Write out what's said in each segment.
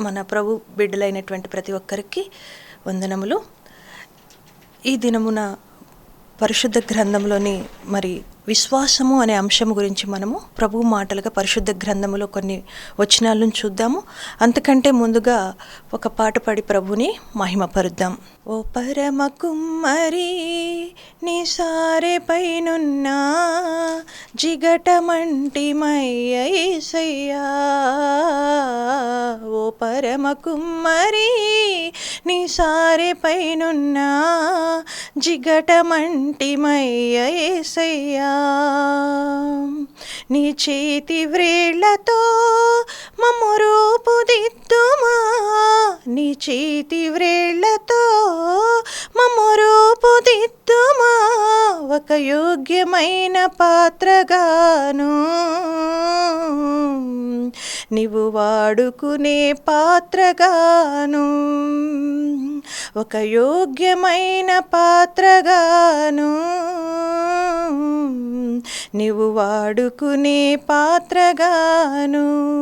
మన ప్రభు బిడ్డలైనటువంటి ప్రతి ఒక్కరికి వందనములు. ఈ దినమున పరిశుద్ధ గ్రంథంలోని మరి విశ్వాసము అనే అంశం గురించి మనము ప్రభు మాటలుగా పరిశుద్ధ గ్రంథములో కొన్ని వచనాలను చూద్దాము. అంతకంటే ముందుగా ఒక పాట పాడి ప్రభుని మహిమపరుద్దాం. ఓ పరమ కుమ్మరి నీ సారె పైనున్నా జిగటమంటి మయ్యసయ్యా ఓ పరమ కుమ్మరి నీ సారె పైనున్నా జిగటమంటి మయ్యసయ్యా నీ చేతి వ్రేళ్ళతో మమ్ము రూపుదిద్దుమా? నీ చేతి వ్రేళ్ళతో మమ్ము రూపుదిద్దు రూపుదిద్దుమా ఒక యోగ్యమైన పాత్రగాను. నీవు వాడుకునే పాత్రగాను. ఒక యోగ్యమైన పాత్రగాను. నీవు వాడుకునే పాత్రగాను.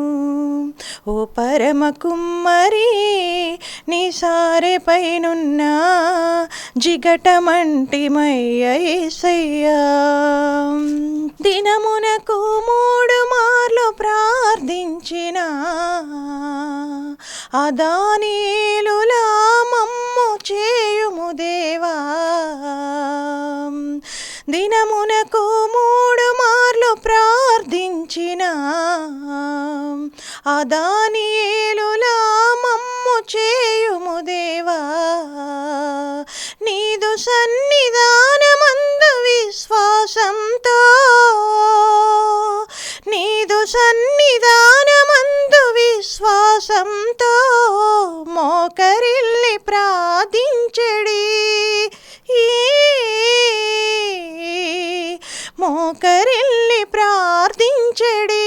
ఓ పరమ కుమ్మరి నీ సారె పైనున్న జిగటమంటి మయ్యసయ్యా దినమునకు మూడు మార్లు ప్రార్థించిన అదానీలులా మమ్ము చేయుము దేవా. దినమునకు మూడు మార్లు ప్రార్థించిన అదానీలులా మమ్ము చేయుము దేవా. నీదు సన్నిధానమందు విశ్వాసంతో. నీదు సన్నిధానమందు విశ్వాసంతో మోకరిల్లి ప్రార్థించడి. మోకరిల్లి ప్రార్థించడి.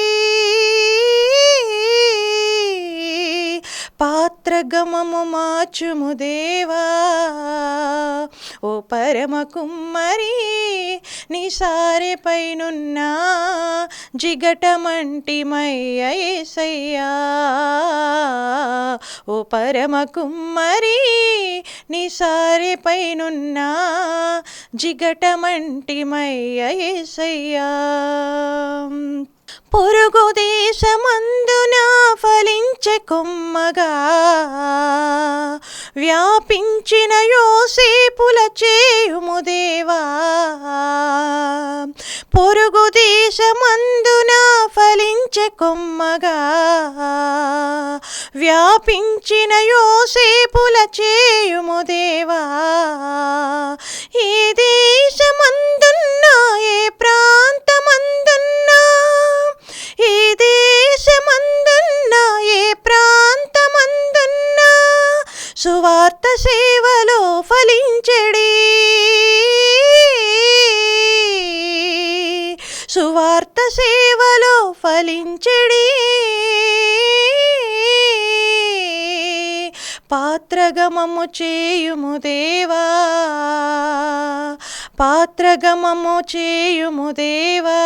గమము మార్చుము దేవా. ఓ పరమ కుమ్మరి నీ సారె పైనున్నా జిగటమంటి మయ్యేసయ్యా ఓ పరమ కుమ్మరి నీ సారె పైనున్నా జిగటమంటి మయ్యేసయ్యా పొరుగు దేశమందున ఫలించే కొమ్మగా. వ్యాపించిన యోసేపుల చేయుము దేవా. పొరుగు దేశమందున ఫలించే కొమ్మగా. వ్యాపించిన యోసేపుల చేయుము దేవా. ఏ దేశమందున్నా ఏ ప్రాంతమందున్నా ఏ దేశమందున్నా ఏ ప్రాంతమందున్నా సువార్త సేవలో ఫలించడి. సువార్త సేవలో ఫలించడి. పాత్రగమము చేయుము దేవా పాత్రగమము చేయుము దేవా.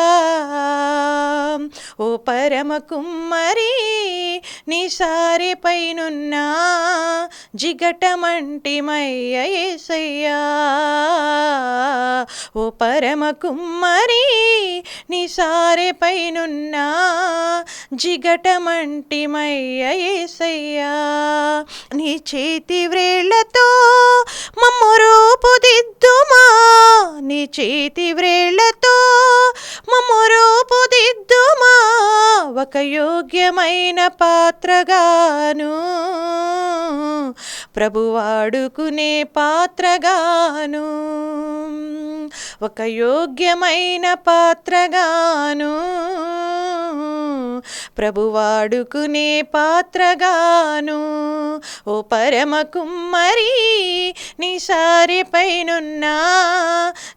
ఓ పరమ కుమ్మరి నీ సారె పైనున్నా జిగటమంటి మయ్యసయ్యా ఓ పరమ కుమ్మరి నీ సారె పైనున్నా జిగటమంటి నీ చేతి వ్రేళ్ళతో మమ్మ రూపుదిద్దుమా. నీ చేతి వ్రేళ్ళతో మమ్ము రూపుదిద్దుమా ఒక యోగ్యమైన పాత్రగాను. ప్రభు వాడుకునే పాత్రగాను. ఒక యోగ్యమైన పాత్రగాను. ప్రభు వాడుకునే పాత్రగాను. ఓ పరమ కుమ్మరి నీ సారి పైనున్నా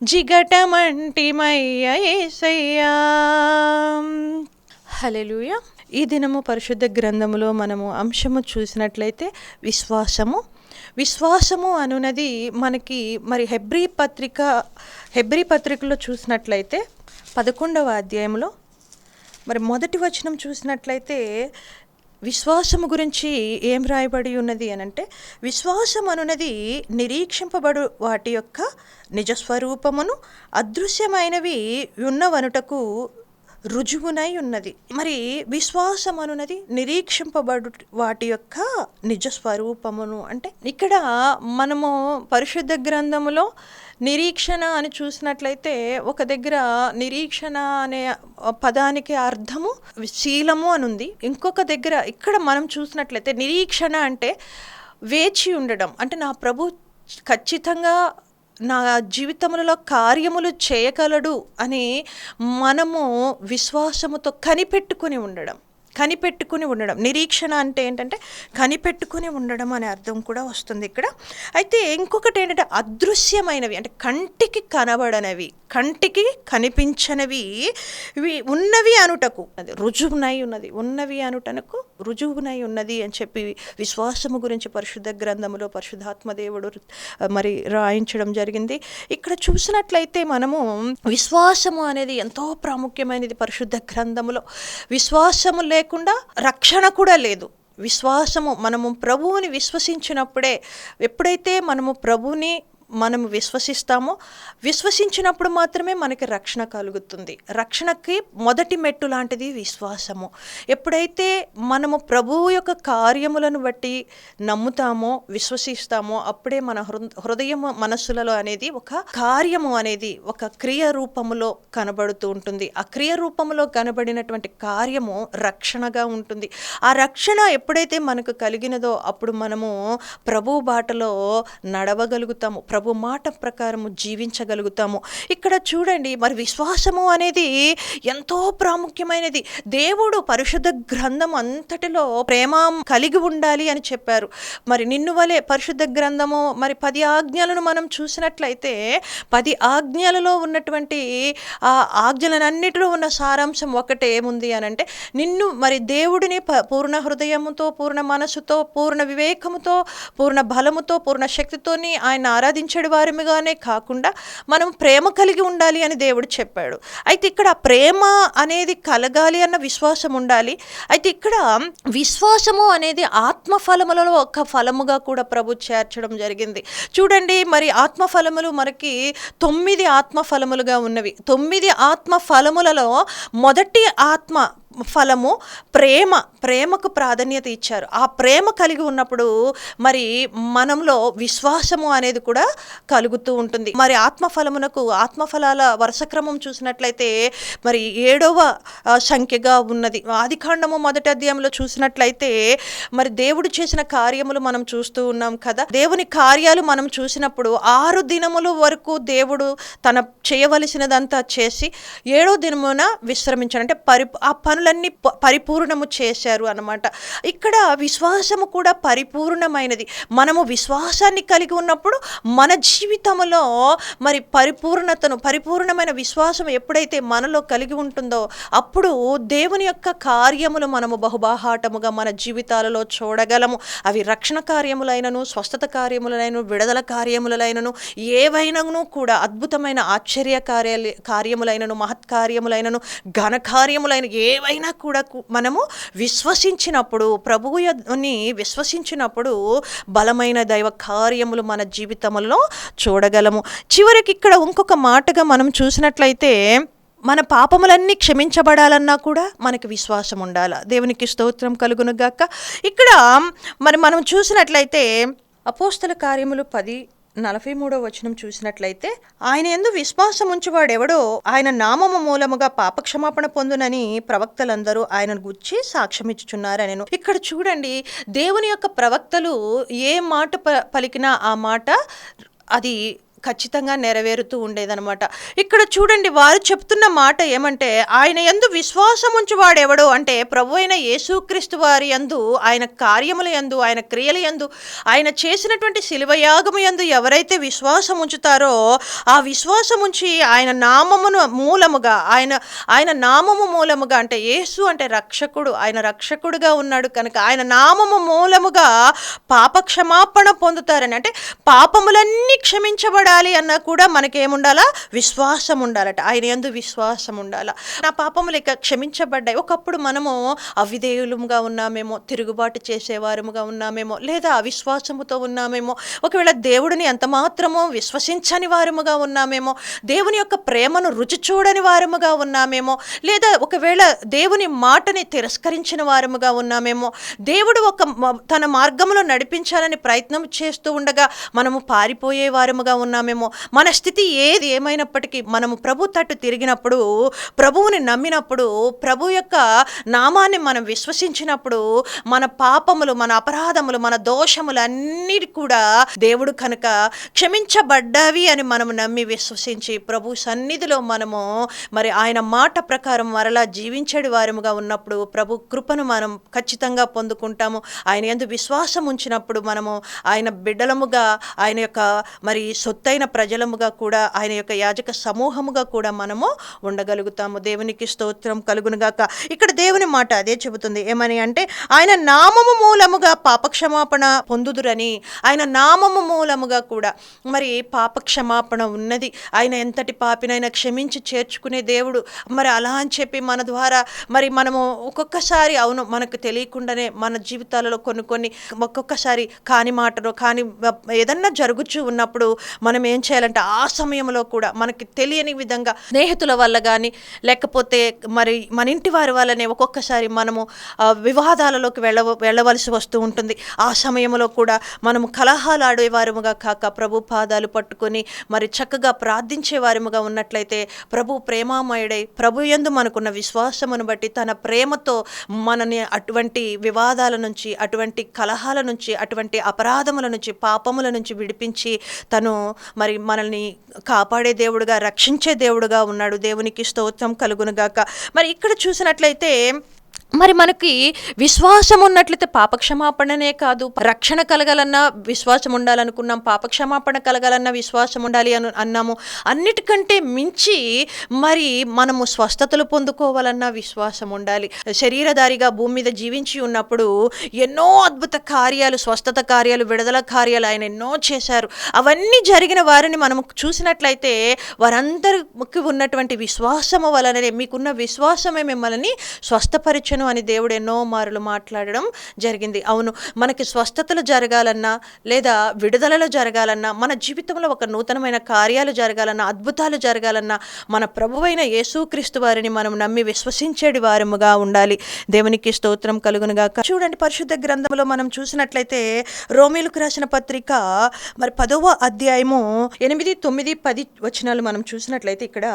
జిగటమంటిమయ్య ఏసయ్యా. హలెలుయ ఈ దినము పరిశుద్ధ గ్రంథములో మనము అంశము చూసినట్లయితే విశ్వాసము. విశ్వాసము అనునది మనకి మరి హెబ్రీ పత్రిక హెబ్రీ పత్రికలో చూసినట్లయితే పదకొండవ అధ్యాయంలో మరి మొదటి వచనం చూసినట్లయితే విశ్వాసము గురించి ఏం రాయబడి ఉన్నది అని అంటే విశ్వాసం అనున్నది నిరీక్షింపబడు వాటి యొక్క నిజస్వరూపమును అదృశ్యమైనవి ఉన్నవనుటకు రుజువునై ఉన్నది. మరి విశ్వాసం అనున్నది నిరీక్షింపబడు వాటి యొక్క నిజ స్వరూపమును అంటే ఇక్కడ మనము పరిశుద్ధ గ్రంథములో నిరీక్షణ అని చూసినట్లయితే ఒక దగ్గర నిరీక్షణ అనే పదానికి అర్థము శీలము అని ఉంది. ఇంకొక దగ్గర ఇక్కడ మనం చూసినట్లయితే నిరీక్షణ అంటే వేచి ఉండడం. అంటే నా ప్రభు ఖచ్చితంగా నా జీవితంలో కార్యములు చేయగలడు అని మనము విశ్వాసముతో కనిపెట్టుకుని ఉండడం. కనిపెట్టుకుని ఉండడం. నిరీక్షణ అంటే ఏంటంటే కనిపెట్టుకుని ఉండడం అనే అర్థం కూడా వస్తుంది ఇక్కడ. అయితే ఇంకొకటి ఏంటంటే అదృశ్యమైనవి అంటే కంటికి కనబడనవి కంటికి కనిపించనివి ఇవి ఉన్నవి అనుటకు. అది రుజువునై ఉన్నది. ఉన్నవి అనుటనకు రుజువునై ఉన్నది అని చెప్పి విశ్వాసము గురించి పరిశుద్ధ గ్రంథములో పరిశుద్ధాత్మ దేవుడు మరి రాయించడం జరిగింది. ఇక్కడ చూసినట్లయితే మనము విశ్వాసము అనేది ఎంతో ప్రాముఖ్యమైనది పరిశుద్ధ గ్రంథములో. విశ్వాసము లే లేకుండా రక్షణ కూడా లేదు. విశ్వాసము మనము ప్రభువుని విశ్వసించినప్పుడే ఎప్పుడైతే మనము ప్రభువుని మనం విశ్వసిస్తామో విశ్వసించినప్పుడు మాత్రమే మనకి రక్షణ కలుగుతుంది. రక్షణకి మొదటి మెట్టు లాంటిది విశ్వాసము. ఎప్పుడైతే మనము ప్రభువు యొక్క కార్యములను బట్టి నమ్ముతామో విశ్వసిస్తామో అప్పుడే మన హృదయం మనస్సులలో అనేది ఒక కార్యము అనేది ఒక క్రియ రూపములో కనబడుతూ ఉంటుంది. ఆ క్రియ రూపములో కనబడినటువంటి కార్యము రక్షణగా ఉంటుంది. ఆ రక్షణ ఎప్పుడైతే మనకు కలిగినదో అప్పుడు మనము ప్రభు బాటలో నడవగలుగుతాము. ప్రభు మాట ప్రకారము జీవించగలుగుతాము. ఇక్కడ చూడండి మరి విశ్వాసము అనేది ఎంతో ప్రాముఖ్యమైనది. దేవుడు పరిశుద్ధ గ్రంథం అంతటిలో ప్రేమ కలిగి ఉండాలి అని చెప్పారు. మరి నిన్ను వలె పరిశుద్ధ గ్రంథము మరి పది ఆజ్ఞలను మనం చూసినట్లయితే పది ఆజ్ఞలలో ఉన్నటువంటి ఆ ఆజ్ఞలన్నిటిలో ఉన్న సారాంశం ఒకటే ఏముంది అని అంటే నిన్ను మరి దేవుడిని పూర్ణ హృదయముతో పూర్ణ మనసుతో పూర్ణ వివేకముతో పూర్ణ బలముతో పూర్ణ శక్తితోని ఆయన ప్రేమించడు వారిగానే కాకుండా మనం ప్రేమ కలిగి ఉండాలి అని దేవుడు చెప్పాడు. అయితే ఇక్కడ ప్రేమ అనేది కలగాలి అన్న విశ్వాసం ఉండాలి. అయితే ఇక్కడ విశ్వాసము అనేది ఆత్మఫలములలో ఒక ఫలముగా కూడా ప్రభు చేర్చడం జరిగింది. చూడండి మరి ఆత్మఫలములు మనకి తొమ్మిది ఆత్మఫలములుగా ఉన్నవి. తొమ్మిది ఆత్మ ఫలములలో మొదటి ఆత్మ ఫలము ప్రేమ ప్రేమకు ప్రాధాన్యత ఇచ్చారు. ఆ ప్రేమ కలిగి ఉన్నప్పుడు మరి మనంలో విశ్వాసము అనేది కూడా కలుగుతూ ఉంటుంది. మరి ఆత్మఫలమునకు ఆత్మఫలాల వరుసక్రమం చూసినట్లయితే మరి ఏడవ సంఖ్యగా ఉన్నది. ఆదికాండము మొదటి అధ్యాయంలో చూసినట్లయితే మరి దేవుడు చేసిన కార్యములు మనం చూస్తూ ఉన్నాం కదా. దేవుని కార్యాలు మనం చూసినప్పుడు ఆరు దినముల వరకు దేవుడు తన చేయవలసినదంతా చేసి ఏడో దినమున విశ్రమించాడు. అంటే పరి ఆ పనులన్నీ పరిపూర్ణము చేశారు అన్నమాట. ఇక్కడ విశ్వాసము కూడా పరిపూర్ణమైనది. మనము విశ్వాసాన్ని కలిగి ఉన్నప్పుడు మన జీవితంలో మరి పరిపూర్ణతను పరిపూర్ణమైన విశ్వాసం ఎప్పుడైతే మనలో కలిగి ఉంటుందో అప్పుడు దేవుని యొక్క కార్యములు మనము బహుబాహాటముగా మన జీవితాలలో చూడగలము. అవి రక్షణ కార్యములైనను స్వస్థత కార్యములైనను విడుదల కార్యములైనను ఏవైనాను కూడా అద్భుతమైన ఆశ్చర్య కార్య కార్యములైనను మహత్కార్యములైనను ఘనకార్యములైన ఎవరైనా కూడా మనము విశ్వసించినప్పుడు ప్రభువుని విశ్వసించినప్పుడు బలమైన దైవ కార్యములు మన జీవితంలో చూడగలము. చివరికి ఇక్కడ ఇంకొక మాటగా మనం చూసినట్లయితే మన పాపములన్నీ క్షమించబడాలన్నా కూడా మనకి విశ్వాసం ఉండాలి. దేవునికి స్తోత్రం కలుగునుగాక ఇక్కడ మరి మనం చూసినట్లయితే అపోస్తల కార్యములు పది నలభై మూడో వచనం చూసినట్లయితే ఆయన ఎందు విశ్వాసం ఉంచువాడెవడో ఆయన నామము మూలముగా పాపక్షమాపణ పొందునని ప్రవక్తలందరూ ఆయనను గుర్చి సాక్ష్యం ఇచ్చుచున్నారని ఇక్కడ చూడండి దేవుని యొక్క ప్రవక్తలు ఏ మాట పలికినా ఆ మాట అది ఖచ్చితంగా నెరవేరుతూ ఉండేదనమాట ఇక్కడ చూడండి వారు చెప్తున్న మాట ఏమంటే ఆయన ఎందు విశ్వాసం ఉంచువాడెవడు అంటే ప్రభు అయిన యేసుక్రీస్తు వారి యందు ఆయన కార్యముల యందు ఆయన క్రియల యందు ఆయన చేసినటువంటి శిలువయాగము యందు ఎవరైతే విశ్వాసం ఉంచుతారో ఆ విశ్వాసం ఉంచి ఆయన నామమును మూలముగా ఆయన ఆయన నామము మూలముగా అంటే యేసు అంటే రక్షకుడు ఆయన రక్షకుడుగా ఉన్నాడు కనుక ఆయన నామము మూలముగా పాప క్షమాపణ పొందుతారని అంటే పాపములన్నీ క్షమించబడ క్షమించబడాలి అన్నా కూడా మనకేముండాలా? విశ్వాసం ఉండాలట ఆయన ఎందు విశ్వాసం ఉండాలా నా పాపములు ఇక క్షమించబడ్డాయి. ఒకప్పుడు మనము అవిధేయులుగా ఉన్నామేమో తిరుగుబాటు చేసేవారముగా ఉన్నామేమో లేదా అవిశ్వాసముతో ఉన్నామేమో ఒకవేళ దేవుడిని ఎంత మాత్రమో విశ్వసించని వారముగా ఉన్నామేమో దేవుని యొక్క ప్రేమను రుచి చూడని వారముగా ఉన్నామేమో లేదా ఒకవేళ దేవుని మాటని తిరస్కరించిన వారముగా ఉన్నామేమో దేవుడు ఒక తన మార్గంలో నడిపించాలని ప్రయత్నం చేస్తూ ఉండగా మనము పారిపోయే వారముగా ఉన్నామేమో మన స్థితి ఏది ఏమైనప్పటికీ మనము ప్రభు తట్టు తిరిగినప్పుడు ప్రభువుని నమ్మినప్పుడు ప్రభు యొక్క నామాన్ని మనం విశ్వసించినప్పుడు మన పాపములు మన అపరాధములు మన దోషములు అన్నిటి కూడా దేవుడు కనుక క్షమించబడ్డావి అని మనము నమ్మి విశ్వసించి ప్రభు సన్నిధిలో మనము మరి ఆయన మాట ప్రకారం మరలా జీవించడి వారముగా ఉన్నప్పుడు ప్రభు కృపను మనం ఖచ్చితంగా పొందుకుంటాము. ఆయన ఎందు విశ్వాసం ఉంచినప్పుడు మనము ఆయన బిడ్డలముగా ఆయన యొక్క మరి సొత్తైన ప్రజలముగా కూడా ఆయన యొక్క యాజక సమూహముగా కూడా మనము ఉండగలుగుతాము. దేవునికి స్తోత్రం కలుగునుగాక. ఇక్కడ దేవుని మాట అదే చెబుతుంది. ఏమని అంటే ఆయన నామము మూలముగా పాపక్షమాపణ పొందుదురని ఆయన నామము మూలముగా కూడా మరి పాప క్షమాపణ ఉన్నది. ఆయన ఎంతటి పాపినైనా క్షమించి చేర్చుకునే దేవుడు. మరి అలా అని చెప్పి మన ద్వారా మరి మనము ఒక్కొక్కసారి అవును మనకు తెలియకుండానే మన జీవితాలలో కొన్ని కొన్ని ఒక్కొక్కసారి కాని మాటలు కాని ఏదన్నా జరుగుచూ ఉన్నప్పుడు మనం ఏం చేయాలంటే ఆ సమయంలో కూడా మనకి తెలియని విధంగా స్నేహితుల వల్ల కానీ లేకపోతే మరి మన ఇంటి వారి వల్లనే ఒక్కొక్కసారి మనము వివాదాలలోకి వెళ్ళ వెళ్ళవలసి వస్తూ ఉంటుంది. ఆ సమయంలో కూడా మనము కలహాలు ఆడేవారముగా కాక ప్రభు పాదాలు పట్టుకొని మరి చక్కగా ప్రార్థించే వారముగా ఉన్నట్లయితే ప్రభు ప్రేమామయుడై ప్రభు యందు మనకున్న విశ్వాసమును బట్టి తన ప్రేమతో మనని అటువంటి వివాదాల నుంచి అటువంటి కలహాల నుంచి అటువంటి అపరాధముల నుంచి పాపముల నుంచి విడిపించి తను మరి మనల్ని కాపాడే దేవుడుగా రక్షించే దేవుడుగా ఉన్నాడు. దేవునికి స్తోత్రం కలుగునుగాక. మరి ఇక్కడ చూసినట్లయితే మరి మనకి విశ్వాసం ఉన్నట్లయితే పాపక్షమాపణనే కాదు. రక్షణ కలగాలన్నా విశ్వాసం ఉండాలనుకున్నాం పాపక్షమాపణ కలగాలన్నా విశ్వాసం ఉండాలి అను అన్నాము. అన్నిటికంటే మించి మరి మనము స్వస్థతలు పొందుకోవాలన్నా విశ్వాసం ఉండాలి. శరీరధారిగా భూమి మీద జీవించి ఉన్నప్పుడు ఎన్నో అద్భుత కార్యాలు స్వస్థత కార్యాలు విడుదల కార్యాలు ఆయన ఎన్నో చేశారు. అవన్నీ జరిగిన వారిని మనం చూసినట్లయితే వారందరికి ఉన్నటువంటి విశ్వాసము వలననే మీకున్న విశ్వాసమే మిమ్మల్ని స్వస్థపరిచిన అని దేవుడు ఎన్నో మారులు మాట్లాడడం జరిగింది. అవును మనకి స్వస్థతలు జరగాలన్నా లేదా విడుదలలు జరగాలన్నా మన జీవితంలో ఒక నూతనమైన కార్యాలు జరగాలన్నా అద్భుతాలు జరగాలన్నా మన ప్రభువైన యేసుక్రీస్తు వారిని మనం నమ్మి విశ్వసించేడి వారముగా ఉండాలి. దేవునికి స్తోత్రం కలుగునుగాక చూడండి పరిశుద్ధ గ్రంథంలో మనం చూసినట్లయితే రోమిలకు రాసిన పత్రిక మరి పదవ అధ్యాయము ఎనిమిది తొమ్మిది పది వచనాలు మనం చూసినట్లయితే ఇక్కడ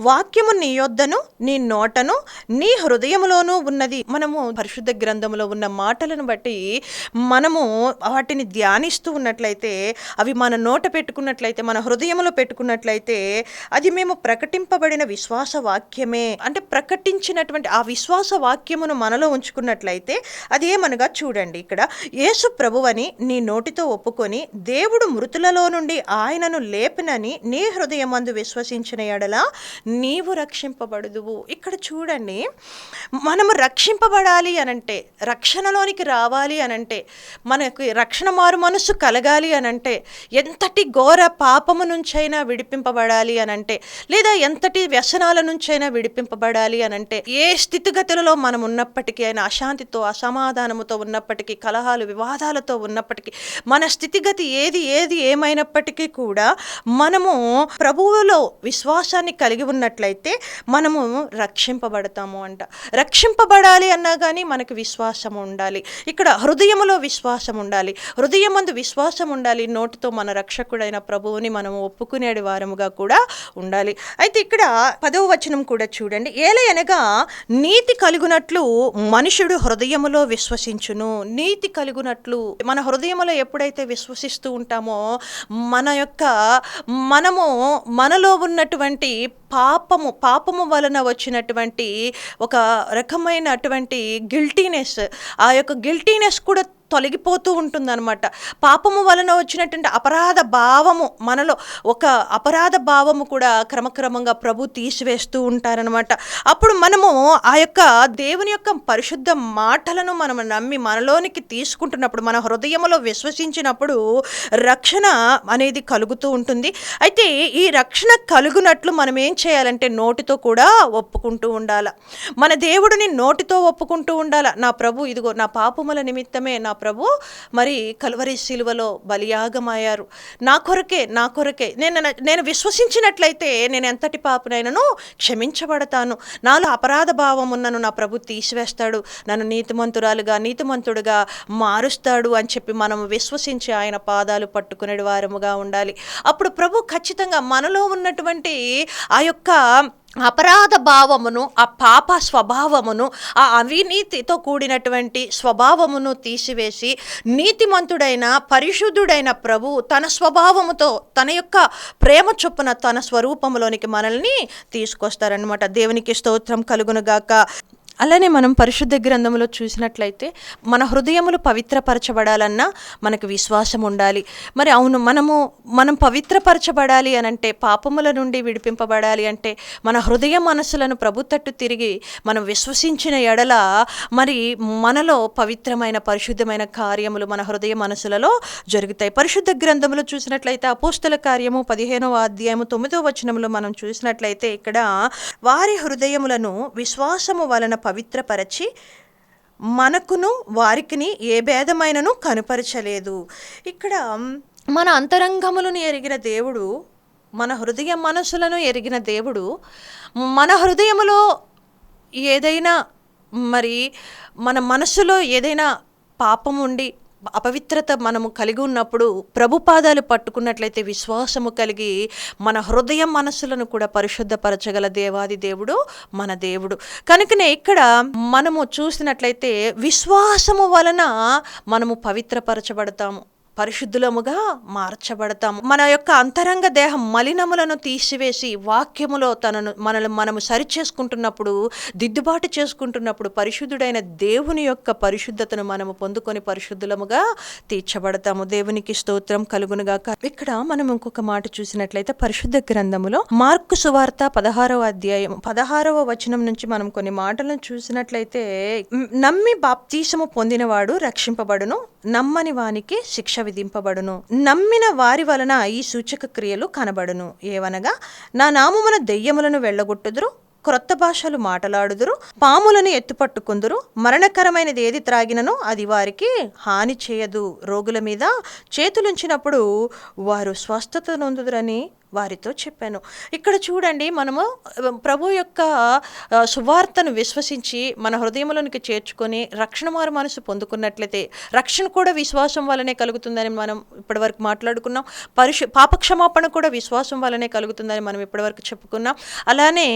వాక్యము నీ యొద్దను నీ నోటను నీ హృదయములోనూ ఉన్నది మనము పరిశుద్ధ గ్రంథంలో ఉన్న మాటలను బట్టి మనము వాటిని ధ్యానిస్తూ ఉన్నట్లయితే అవి మన నోట పెట్టుకున్నట్లయితే మన హృదయంలో పెట్టుకున్నట్లయితే అది మేము ప్రకటింపబడిన విశ్వాస వాక్యమే. అంటే ప్రకటించినటువంటి ఆ విశ్వాస వాక్యమును మనలో ఉంచుకున్నట్లయితే అది ఏమనగా చూడండి ఇక్కడ యేసు ప్రభువని నీ నోటితో ఒప్పుకొని దేవుడు మృతులలో నుండి ఆయనను లేపినని నీ హృదయమందు విశ్వసించిన ఎడల నీవు రక్షింపబడుదువు. ఇక్కడ చూడండి మనము రక్షింపబడాలి అనంటే రక్షణలోనికి రావాలి అనంటే మనకు రక్షణ మారు మనస్సు కలగాలి అనంటే ఎంతటి ఘోర పాపము నుంచైనా విడిపింపబడాలి అనంటే లేదా ఎంతటి వ్యసనాల నుంచైనా విడిపింపబడాలి అనంటే ఏ స్థితిగతులలో మనం ఉన్నప్పటికీ అయినా అశాంతితో అసమాధానముతో ఉన్నప్పటికీ కలహాలు వివాదాలతో ఉన్నప్పటికీ మన స్థితిగతి ఏది ఏది ఏమైనప్పటికీ కూడా మనము ప్రభువులో విశ్వాసాన్ని కలిగి ఉన్నట్లయితే మనము రక్షింపబడతాము అంట. రక్షింపబడ రక్షింపబడాలి అన్నా కానీ మనకు విశ్వాసం ఉండాలి. ఇక్కడ హృదయములో విశ్వాసం ఉండాలి. హృదయమందు విశ్వాసం ఉండాలి. నోటితో మన రక్షకుడైన ప్రభువుని మనం ఒప్పుకునేడు వారముగా కూడా ఉండాలి. అయితే ఇక్కడ పదవ వచనం కూడా చూడండి. ఏలయనగా నీతి కలుగునట్లు మనుషుడు హృదయములో విశ్వసించును. నీతి కలుగునట్లు మన హృదయములో ఎప్పుడైతే విశ్వసిస్తూ ఉంటామో మన యొక్క మనము మనలో ఉన్నటువంటి పాపము పాపము వలన వచ్చినటువంటి ఒక రకమైనటువంటి గిల్టీనెస్ ఆ యొక్క గిల్టీనెస్ కూడా తొలగిపోతూ ఉంటుందన్నమాట. పాపము వలన వచ్చినటువంటి అపరాధ భావము మనలో ఒక అపరాధ భావము కూడా క్రమక్రమంగా ప్రభు తీసివేస్తూ ఉంటారనమాట అప్పుడు మనము ఆ యొక్క దేవుని యొక్క పరిశుద్ధ మాటలను మనం నమ్మి మనలోనికి తీసుకుంటున్నప్పుడు మన హృదయములో విశ్వసించినప్పుడు రక్షణ అనేది కలుగుతూ ఉంటుంది. అయితే ఈ రక్షణ కలుగునట్లు మనం ఏం చేయాలంటే నోటితో కూడా ఒప్పుకుంటూ ఉండాల. మన దేవుడిని నోటితో ఒప్పుకుంటూ ఉండాల. నా ప్రభు ఇదిగో నా పాపముల నిమిత్తమే నా ప్రభు మరి కలువరి శిలువలో బలియాగమయ్యారు నా కొరకే నా కొరకే నేను నేను విశ్వసించినట్లయితే నేను ఎంతటి పాపనైనను క్షమించబడతాను. నాలో అపరాధ భావం ఉన్నను నా ప్రభు తీసివేస్తాడు. నన్ను నీతిమంతురాలుగా నీతిమంతుడుగా మారుస్తాడు అని చెప్పి మనం విశ్వసించి ఆయన పాదాలు పట్టుకునే వారముగా ఉండాలి. అప్పుడు ప్రభు ఖచ్చితంగా మనలో ఉన్నటువంటి ఆ యొక్క అపరాధ భావమును ఆ పాప స్వభావమును ఆ అవినీతితో కూడినటువంటి స్వభావమును తీసివేసి నీతిమంతుడైన పరిశుద్ధుడైన ప్రభు తన స్వభావముతో తన యొక్క ప్రేమ చొప్పున తన స్వరూపంలోనికి మనల్ని తీసుకొస్తారనమాట దేవునికి స్తోత్రం కలుగునుగాక. అలానే మనం పరిశుద్ధ గ్రంథంలో చూసినట్లయితే మన హృదయములు పవిత్రపరచబడాలన్నా మనకు విశ్వాసం ఉండాలి. మరి అవును మనము మనం పవిత్రపరచబడాలి అని అంటే పాపముల నుండి విడిపింపబడాలి అంటే మన హృదయ మనసులను ప్రభు తట్టు తిరిగి మనం విశ్వసించిన ఎడల మరి మనలో పవిత్రమైన పరిశుద్ధమైన కార్యములు మన హృదయ మనసులలో జరుగుతాయి. పరిశుద్ధ గ్రంథంలో చూసినట్లయితే అపోస్తల కార్యము పదిహేనవ అధ్యాయము తొమ్మిదవ వచనంలో మనం చూసినట్లయితే ఇక్కడ వారి హృదయములను విశ్వాసము వలన పవిత్రపరచి మనకును వారికిని ఏ భేదమైనను కనుపరచలేదు. ఇక్కడ మన అంతరంగములను ఎరిగిన దేవుడు మన హృదయ మనసులను ఎరిగిన దేవుడు మన హృదయములో ఏదైనా మరి మన మనసులో ఏదైనా పాపం ఉండి అపవిత్రత మనము కలిగి ఉన్నప్పుడు ప్రభుపాదాలు పట్టుకున్నట్లయితే విశ్వాసము కలిగి మన హృదయ మనసులను కూడా పరిశుద్ధపరచగల దేవాది దేవుడు మన దేవుడు. కనుకనే ఇక్కడ మనము చూసినట్లయితే విశ్వాసము వలన మనము పవిత్రపరచబడతాము. పరిశుద్ధులముగా మార్చబడతాము. మన యొక్క అంతరంగ దేహం మలినములను తీసివేసి వాక్యములో తనను మనల్ని మనము సరిచేసుకుంటున్నప్పుడు దిద్దుబాటు చేసుకుంటున్నప్పుడు పరిశుద్ధుడైన దేవుని యొక్క పరిశుద్ధతను మనము పొందుకొని పరిశుద్ధులముగా తీర్చబడతాము. దేవునికి స్తోత్రం కలుగునుగాక. ఇక్కడ మనం ఇంకొక మాట చూసినట్లయితే పరిశుద్ధ గ్రంథములో మార్కు సువార్త పదహారవ అధ్యాయం పదహారవ వచనం నుంచి మనం కొన్ని మాటలను చూసినట్లయితే నమ్మి బాప్తీసము పొందినవాడు రక్షింపబడును నమ్మని వానికి శిక్ష విధింపబడును. నమ్మిన వారి వలన ఈ సూచక క్రియలు కనబడును. ఏవనగా నా నామమున దెయ్యములను వెళ్ళగొట్టుదురు క్రొత్త భాషలు మాటలాడుదురు పాములను ఎత్తుపట్టుకుందురు మరణకరమైనది ఏది త్రాగినను అది వారికి హాని చేయదు. రోగుల మీద చేతులుంచినప్పుడు వారు స్వస్థత నొందుదురని వారితో చెప్పాను. ఇక్కడ చూడండి మనము ప్రభు యొక్క సువార్తను విశ్వసించి మన హృదయంలోనికి చేర్చుకొని రక్షణ మారు మనసు పొందుకున్నట్లయితే రక్షణ కూడా విశ్వాసం వల్లనే కలుగుతుందని మనం ఇప్పటివరకు మాట్లాడుకున్నాం. పరిశు పాపక్షమాపణ కూడా విశ్వాసం వల్లనే కలుగుతుందని మనం ఇప్పటివరకు చెప్పుకున్నాం. అలానే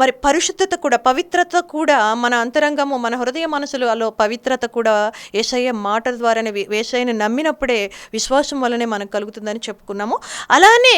మరి పరిశుద్ధత కూడా పవిత్రత కూడా మన అంతరంగము మన హృదయ మనసులు అలో పవిత్రత కూడా ఏసయ్య మాట ద్వారానే వేసయ్యని నమ్మినప్పుడే విశ్వాసం వల్లనే మనకు కలుగుతుందని చెప్పుకున్నాము. అలానే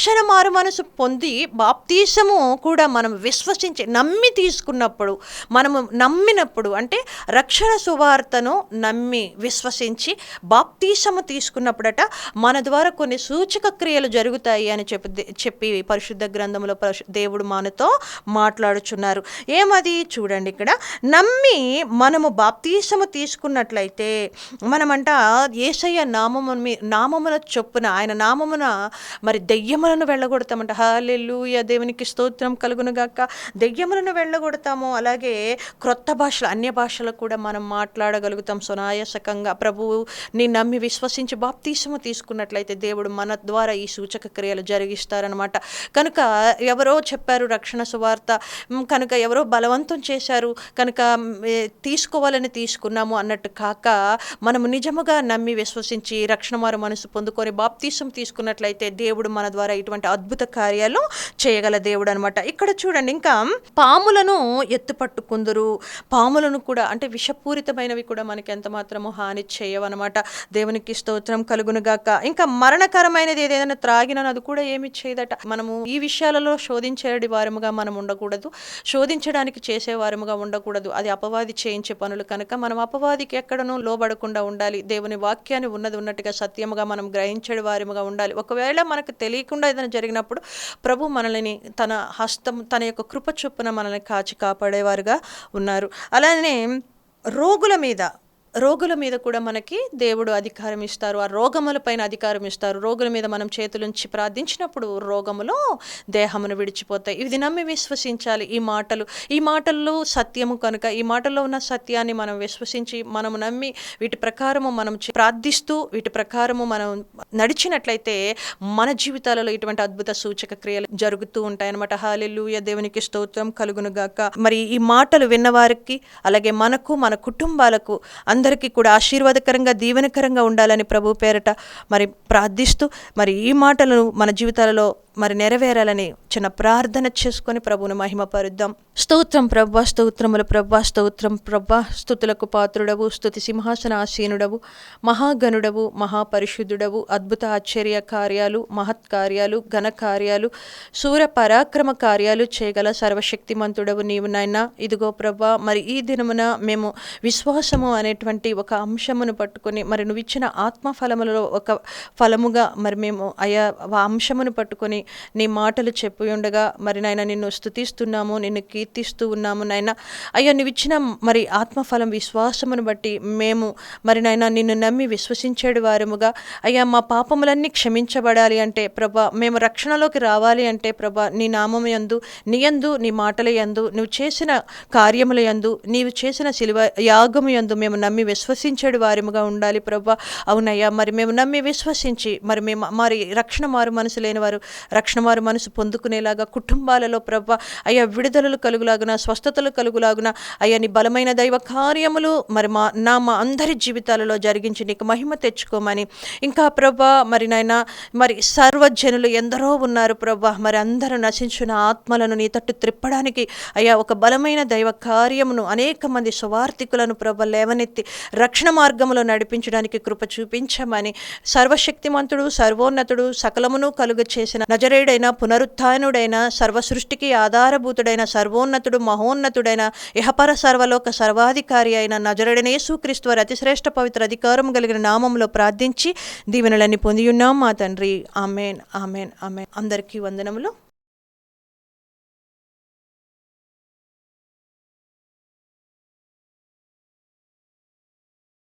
రక్షణ మారు మనసు పొంది బాప్తీసము కూడా మనం విశ్వసించి నమ్మి తీసుకున్నప్పుడు మనము నమ్మినప్పుడు అంటే రక్షణ సువార్తను నమ్మి విశ్వసించి బాప్తీసము తీసుకున్నప్పుడట మన ద్వారా కొన్ని సూచక క్రియలు జరుగుతాయి అని చెప్పి చెప్పి పరిశుద్ధ గ్రంథంలో దేవుడు మనతో మాట్లాడుచున్నారు. ఏమది? చూడండి ఇక్కడ. నమ్మి మనము బాప్తీసము తీసుకున్నట్లయితే మనమంట ఏసయ్య నామము నామమున చొప్పున ఆయన నామమున మరి దెయ్యములను దెయ్యములను వెళ్ళగొడతామంట. హాలెల్లుయ. దేవునికి స్తోత్రం కలుగును గాక. దెయ్యములను వెళ్ళగొడతాము. అలాగే క్రొత్త భాషలు అన్య భాషలు కూడా మనం మాట్లాడగలుగుతాం సునాయాసకంగా ప్రభువు నీ నమ్మి విశ్వసించి బాప్తీసము తీసుకున్నట్లయితే దేవుడు మన ద్వారా ఈ సూచక క్రియలు జరిగిస్తారనమాట కనుక ఎవరో చెప్పారు రక్షణ సువార్త. కనుక ఎవరో బలవంతం చేశారు. కనుక తీసుకోవాలని తీసుకున్నాము అన్నట్టు కాక మనము నిజముగా నమ్మి విశ్వసించి రక్షణ వారు మనసు పొందుకొని బాప్తీసం తీసుకున్నట్లయితే దేవుడు మన ద్వారా ఇటువంటి అద్భుత కార్యాలు చేయగల దేవుడు అనమాట ఇక్కడ చూడండి ఇంకా పాములను ఎత్తు పట్టుకుందరు పాములను కూడా అంటే విషపూరితమైనవి కూడా మనకి ఎంత మాత్రము హాని చేయవన్నమాట దేవునికి స్తోత్రం కలుగునుగాక. ఇంకా మరణకరమైనది ఏదైనా త్రాగినా అది కూడా ఏమి చేయదట. మనము ఈ విషయాలలో శోధించేడి వారముగా మనం ఉండకూడదు. శోధించడానికి చేసే వారముగా ఉండకూడదు. అది అపవాది చేయించే పనులు కనుక మనం అపవాదికి ఎక్కడనూ లోబడకుండా ఉండాలి. దేవుని వాక్యాన్ని ఉన్నది ఉన్నట్టుగా సత్యముగా మనం గ్రహించే వారముగా ఉండాలి. ఒకవేళ మనకు తెలియకుండా ఏదైనా జరిగినప్పుడు ప్రభు మనల్ని తన హస్తం తన యొక్క కృప చొప్పున మనల్ని కాచి కాపాడేవారుగా ఉన్నారు. అలానే రోగుల మీద రోగుల మీద కూడా మనకి దేవుడు అధికారం ఇస్తారు. ఆ రోగముల పైన అధికారం ఇస్తారు. రోగుల మీద మనం చేతులుంచి ప్రార్థించినప్పుడు రోగములు దేహమును విడిచిపోతాయి. ఇది నమ్మి విశ్వసించాలి ఈ మాటలు. ఈ మాటల్లో సత్యము కనుక ఈ మాటల్లో ఉన్న సత్యాన్ని మనం విశ్వసించి మనము నమ్మి వీటి ప్రకారము మనం ప్రార్థిస్తూ వీటి ప్రకారము మనం నడిచినట్లయితే మన జీవితాలలో ఇటువంటి అద్భుత సూచక క్రియలు జరుగుతూ ఉంటాయి అనమాట హాలెలూయ. దేవునికి స్తోత్రం కలుగునుగాక. మరి ఈ మాటలు విన్నవారికి అలాగే మనకు మన కుటుంబాలకు అందరికీ కూడా ఆశీర్వాదకరంగా దీవెనకరంగా ఉండాలని ప్రభు పేరట మరి ప్రార్థిస్తూ మరి ఈ మాటలను మన జీవితాలలో మరి నెరవేరాలని చిన్న ప్రార్థన చేసుకొని ప్రభువును మహిమపరుద్దాం. స్తోత్రం ప్రభా స్తోత్రముల ప్రభా స్తోత్రం ప్రభా. స్థుతులకు పాత్రుడవు స్థుతి సింహాసన ఆసీనుడవు మహాగణుడవు మహాపరిశుద్ధుడవు అద్భుత ఆశ్చర్య కార్యాలు మహత్ కార్యాలు ఘన కార్యాలు సూర పరాక్రమ కార్యాలు చేయగల సర్వశక్తిమంతుడవు నీవు నాయన. ఇదిగో ప్రభా మరి ఈ దినమున మేము విశ్వాసము అనేటువంటి ఒక అంశమును పట్టుకొని మరి నువ్వు ఇచ్చిన ఆత్మ ఫలములలో ఒక ఫలముగా మరి మేము అయా అంశమును పట్టుకొని నీ మాటలు చెప్పి ఉండగా మరి నాయన నిన్ను స్థుతిస్తున్నాము నిన్ను కీర్తిస్తూ ఉన్నాము నాయన. అయ్యా నువ్వు ఇచ్చిన మరి ఆత్మఫలం విశ్వాసమును బట్టి మేము మరి నాయన నిన్ను నమ్మి విశ్వసించేడు వారముగా. అయ్యా మా పాపములన్నీ క్షమించబడాలి అంటే ప్రభా మేము రక్షణలోకి రావాలి అంటే ప్రభా నీ నామము యందు నీ యందు నీ మాటల యందు నువ్వు చేసిన కార్యముల యందు నీవు చేసిన శిలువ యాగము యందు మేము నమ్మి విశ్వసించేడు వారముగా ఉండాలి ప్రభా. అవునయ్యా మరి మేము నమ్మి విశ్వసించి మరి మేము మరి రక్షణ మారు మనసు లేని వారు రక్షణ వారి మనసు పొందుకునేలాగా కుటుంబాలలో ప్రభ అయ్యా విడుదలలు కలుగులాగున స్వస్థతలు కలుగులాగున అయ్యా నీ బలమైన దైవ కార్యములు మరి మా నా మా అందరి జీవితాలలో జరిగించి నీకు మహిమ తెచ్చుకోమని. ఇంకా ప్రభా మరి నాయన మరి సర్వజనులు ఎందరో ఉన్నారు ప్రభా మరి అందరూ నశించిన ఆత్మలను నీ తట్టు త్రిప్పడానికి అయ్యా ఒక బలమైన దైవ కార్యమును అనేక మంది సువార్థికులను ప్రభ లేవనెత్తి రక్షణ మార్గంలో నడిపించడానికి కృప చూపించమని. సర్వశక్తిమంతుడు సర్వోన్నతుడు సకలమును కలుగ చేసిన నజరేయుడైన పునరుత్డైన సర్వ సృష్టికి ఆధారభూతుడైన సర్వోన్నతుడు మహోన్నతుడైన ఇహపర సర్వలోక సర్వాధికారి అయిన నజరుడైన యేసుక్రీస్తు వారి అతిశ్రేష్ట పవిత్ర అధికారం కలిగిన నామంలో ప్రార్థించి దీవెనలన్నీ పొందియున్నాం మా తండ్రి. ఆమెన్ ఆమెన్ ఆమెన్. అందరికీ వందనములు.